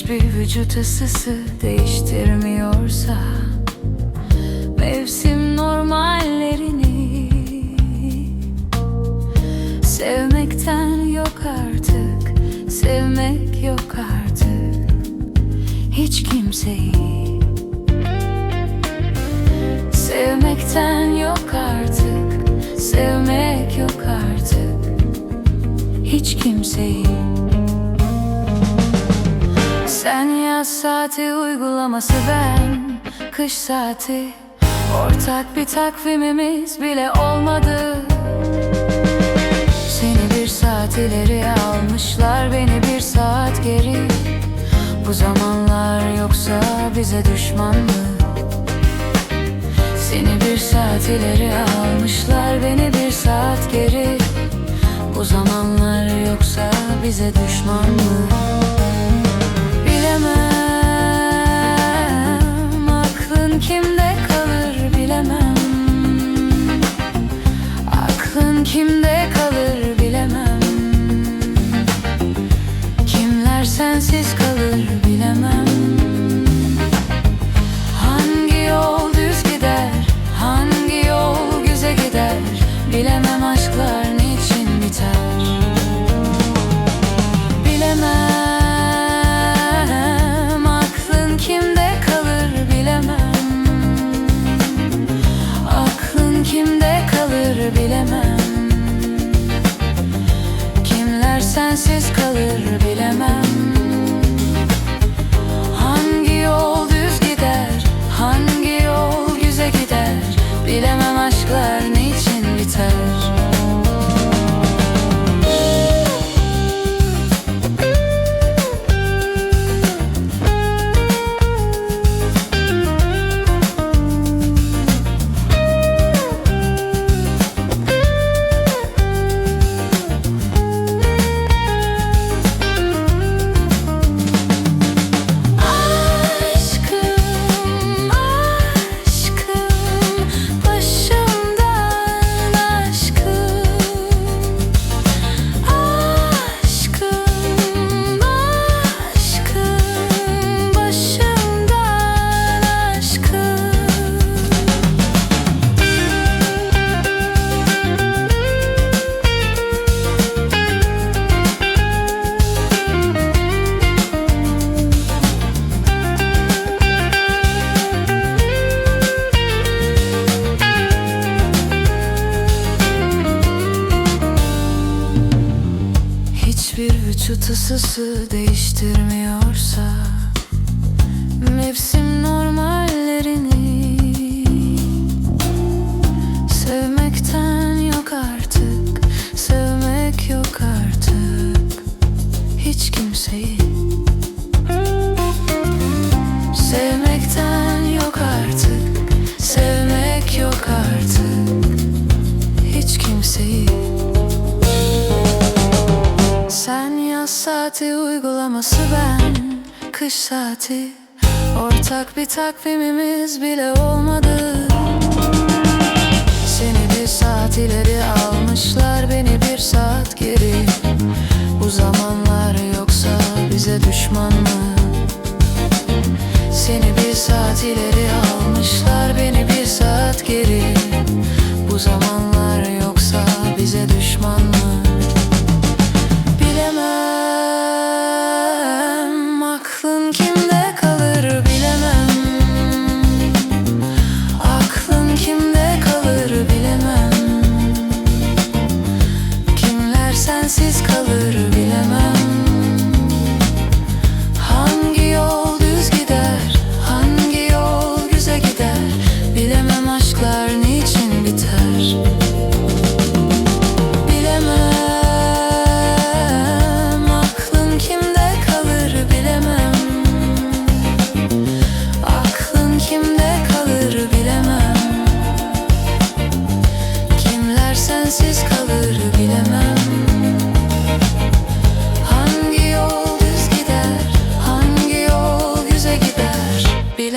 vücut ısısı değiştirmiyorsa Mevsim normallerini Sevmekten yok artık Sevmek yok artık. Hiç kimseyi Sevmekten yok artık Sevmek yok artık. Hiç kimseyi saati uygulaması ben Kış saati Ortak bir takvimimiz bile olmadı Seni bir saat ileri almışlar Beni bir saat geri Bu zamanlar yoksa bize düşman mı? Seni bir saat ileri almışlar Beni bir saat geri Bu zamanlar yoksa bize düşman mı? Kimde kalır bilemem. Kimler sensiz kalır Hiçbir vücut ısısı değiştirmiyorsa Mevsim normallerini saati uygulaması ben. Kış saati Ortak bir takvimimiz bile olmadı. Seni bir saat ileri almışlar Beni bir saat geri. Bu zamanlar yoksa bize düşman mı? Seni bir saat ileri almışlar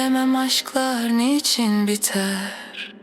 Bilemem aşklar niçin biter?